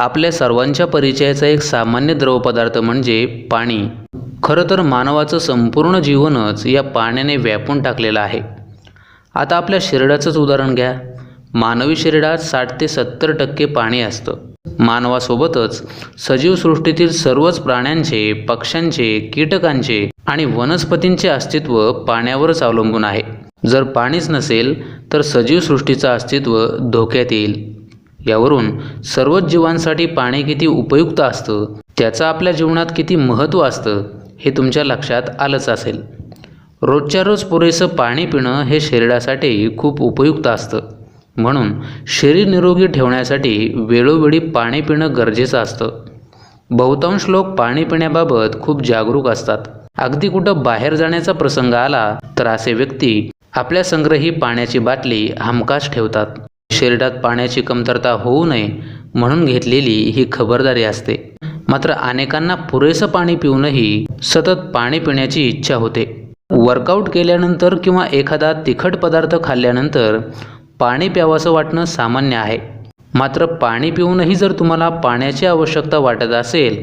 आपल्या सर्वांच्या परिचयाचा एक सामान्य द्रवपदार्थ म्हणजे पाणी. खरं तर मानवाचं संपूर्ण जीवनच या पाण्याने व्यापून टाकलेलं आहे. आता आपल्या शरीराचंच उदाहरण घ्या. मानवी शरीरात साठ ते सत्तर टक्के पाणी असतं. मानवासोबतच सजीव सृष्टीतील सर्वच प्राण्यांचे पक्ष्यांचे कीटकांचे आणि वनस्पतींचे अस्तित्व पाण्यावरच अवलंबून आहे. जर पाणीच नसेल तर सजीव सृष्टीचं अस्तित्व धोक्यात येईल. यावरून सर्वच जीवांसाठी पाणी किती उपयुक्त असतं त्याचं आपल्या जीवनात किती महत्त्व असतं हे तुमच्या लक्षात आलंच असेल. रोजच्या रोज पुरेसं पाणी पिणं हे शरीरासाठी खूप उपयुक्त असतं. म्हणून शरीर निरोगी ठेवण्यासाठी वेळोवेळी पाणी पिणं गरजेचं असतं. बहुतांश लोक पाणी पिण्याबाबत खूप जागरूक असतात. अगदी कुठं बाहेर जाण्याचा प्रसंग आला तर असे व्यक्ती आपल्या संग्रही पाण्याची बाटली हमखास ठेवतात. शरीरात पाण्याची कमतरता होऊ नये म्हणून घेतलेली ही खबरदारी असते. मात्र अनेकांना पुरेसं पाणी पिऊनही सतत पाणी पिण्याची इच्छा होते. वर्कआउट केल्यानंतर किंवा एखादा तिखट पदार्थ खाल्ल्यानंतर पाणी प्यावंसं वाटणं सामान्य आहे. मात्र पाणी पिऊनही जर तुम्हाला पाण्याची आवश्यकता वाटत असेल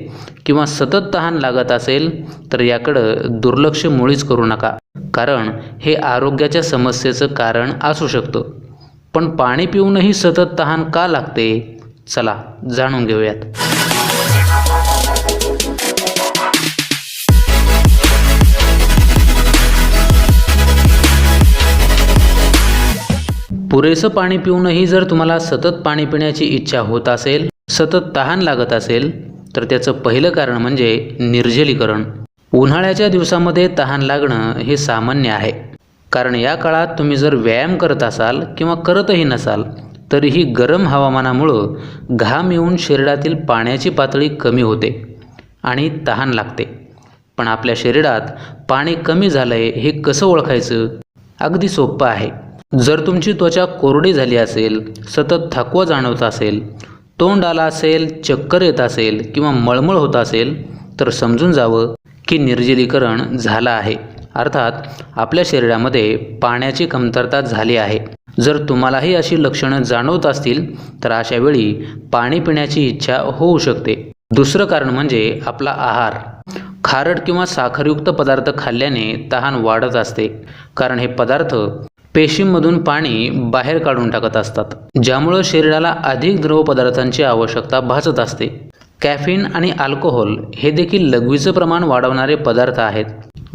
किंवा सतत तहान लागत असेल तर याकडं दुर्लक्ष मुळीच करू नका. कारण हे आरोग्याच्या समस्येचं कारण असू शकतं. पण पाणी पिऊनही सतत तहान का लागते? चला जाणून घेऊयात. पुरेसं पाणी पिऊनही जर तुम्हाला सतत पाणी पिण्याची इच्छा होत असेल सतत तहान लागत असेल तर त्याचं पहिलं कारण म्हणजे निर्जलीकरण. उन्हाळ्याच्या दिवसामध्ये तहान लागणं हे सामान्य आहे. कारण या काळात तुम्ही जर व्यायाम करत असाल किंवा करतही नसाल तरीही गरम हवामानामुळं घाम येऊन शरीरातील पाण्याची पातळी कमी होते आणि तहान लागते. पण आपल्या शरीरात पाणी कमी झालं आहे हे कसं ओळखायचं? अगदी सोपं आहे. जर तुमची त्वचा कोरडी झाली असेल सतत थकवा जाणवत असेल तोंड आला असेल चक्कर येत असेल किंवा मळमळ होत असेल तर समजून जावं की निर्जलीकरण झालं आहे. अर्थात आपल्या शरीरामध्ये पाण्याची कमतरता झाली आहे. जर तुम्हालाही अशी लक्षणं जाणवत असतील तर अशा वेळी पाणी पिण्याची इच्छा होऊ शकते. दुसरं कारण म्हणजे आपला आहार. खारट किंवा साखरयुक्त पदार्थ खाल्ल्याने तहान वाढत असते. कारण हे पदार्थ पेशींमधून पाणी बाहेर काढून टाकत असतात ज्यामुळं शरीराला अधिक द्रव पदार्थांची आवश्यकता भासत असते. कॅफिन आणि अल्कोहोल हे देखील लघवीचं प्रमाण वाढवणारे पदार्थ आहेत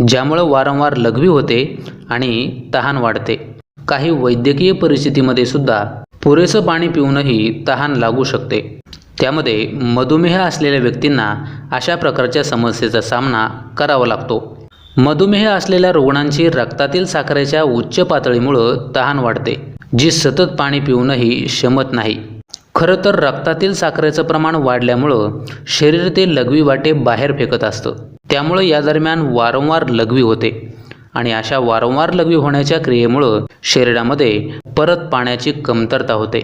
ज्यामुळं वारंवार लघवी होते आणि तहान वाढते. काही वैद्यकीय परिस्थितीमध्ये सुद्धा पुरेसं पाणी पिऊनही तहान लागू शकते. त्यामध्ये मधुमेह असलेल्या व्यक्तींना अशा प्रकारच्या समस्येचा सामना करावा लागतो. मधुमेह असलेल्या रुग्णांची रक्तातील साखरेच्या उच्च पातळीमुळं तहान वाढते जी सतत पाणी पिऊनही शमत नाही. खरं तर रक्तातील साखरेचं प्रमाण वाढल्यामुळं शरीर ते लघवी वाटे बाहेर फेकत असतं. त्यामुळं या दरम्यान वारंवार लघवी होते. आणि अशा वारंवार लघवी होण्याच्या क्रियेमुळं शरीरामध्ये परत पाण्याची कमतरता होते.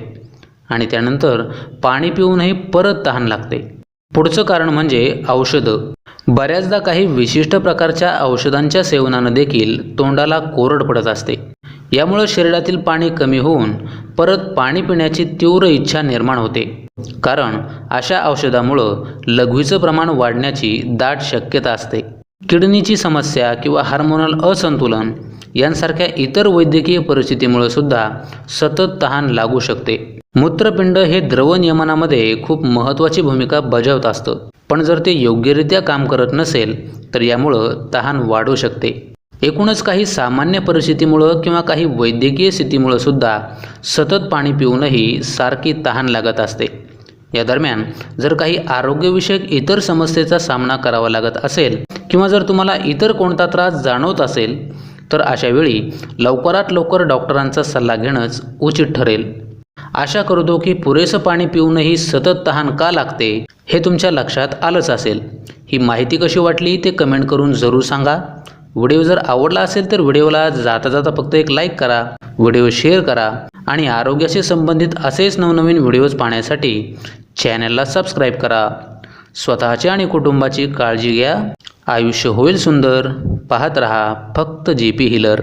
आणि त्यानंतर पाणी पिऊनही परत तहान लागते. पुढचं कारण म्हणजे औषधं. बऱ्याचदा काही विशिष्ट प्रकारच्या औषधांच्या सेवनानं देखील तोंडाला कोरड पडत असते. यामुळं शरीरातील पाणी कमी होऊन परत पाणी पिण्याची तीव्र इच्छा निर्माण होते. कारण अशा औषधामुळं लघवीचं प्रमाण वाढण्याची दाट शक्यता असते. किडनीची समस्या किंवा हार्मोनल असंतुलन यांसारख्या इतर वैद्यकीय परिस्थितीमुळे सुद्धा सतत तहान लागू शकते. मूत्रपिंड हे द्रव नियमनामध्ये खूप महत्त्वाची भूमिका बजावत असतं. पण जर ते योग्यरित्या काम करत नसेल तर यामुळं तहान वाढू शकते. एकूणच काही सामान्य परिस्थितीमुळं किंवा काही वैद्यकीय स्थितीमुळं सुद्धा सतत पाणी पिऊनही सारखी तहान लागत असते. या दरम्यान जर काही आरोग्यविषयक इतर समस्येचा सामना करावा लागत असेल किंवा जर तुम्हाला इतर कोणता त्रास जाणवत असेल तर अशा वेळी लवकरात लवकर डॉक्टरांचा सल्ला घेणंच उचित ठरेल. आशा करतो की पुरेसं पाणी पिऊनही सतत तहान का लागते हे तुमच्या लक्षात आलंच असेल. ही माहिती कशी वाटली ते कमेंट करून जरूर सांगा. व्हिडिओ जर आवडला असेल तर व्हिडिओला जाता जाता फक्त एक लाईक करा व्हिडिओ शेअर करा आणि आरोग्याशी संबंधित असेच नवनवीन व्हिडिओज पाहण्यासाठी चॅनलला सबस्क्राईब करा. स्वतःची आणि कुटुंबाची काळजी घ्या. आयुष्य होईल सुंदर. पाहत रहा फक्त जी पी हिलर